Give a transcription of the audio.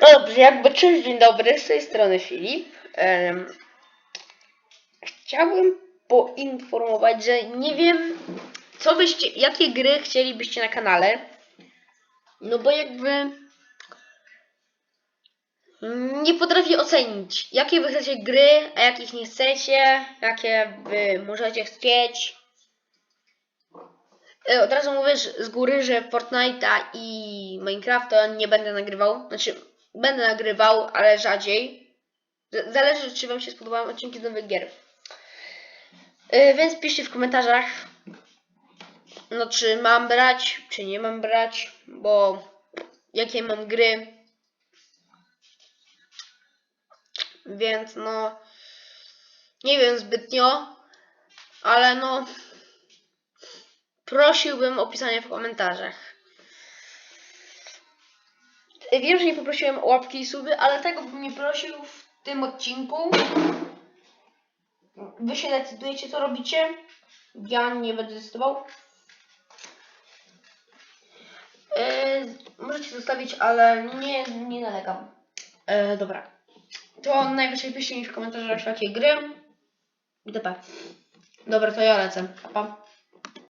Dobrze, jakby cześć, dzień dobry, z tej strony Filip. Em, chciałbym poinformować, że nie wiem, co byście, jakie gry chcielibyście na kanale. No bo jakby nie potrafię ocenić, jakie wy chcecie gry, a jakich nie chcecie, jakie wy możecie chcieć. E, Od razu mówię że z góry, że Fortnite'a i Minecrafta nie będę nagrywał. Znaczy, będę nagrywał, ale rzadziej. Zależy, czy Wam się spodobają odcinki z nowych gier. E, Więc piszcie w komentarzach, no czy mam brać, czy nie mam brać, bo jakie mam gry. Więc no, nie wiem zbytnio, ale no, prosiłbym o pisanie w komentarzach. Wiem, że nie poprosiłem o łapki i suby, ale tego bym nie prosił w tym odcinku. Wy się decydujecie, co robicie. Ja nie będę decydował. Yy, możecie zostawić, ale nie, nie nalegam. Yy, dobra. To najwyżej piszcie mi w komentarzach jakie gry. I to pa. Dobra, to ja lecę. Pa.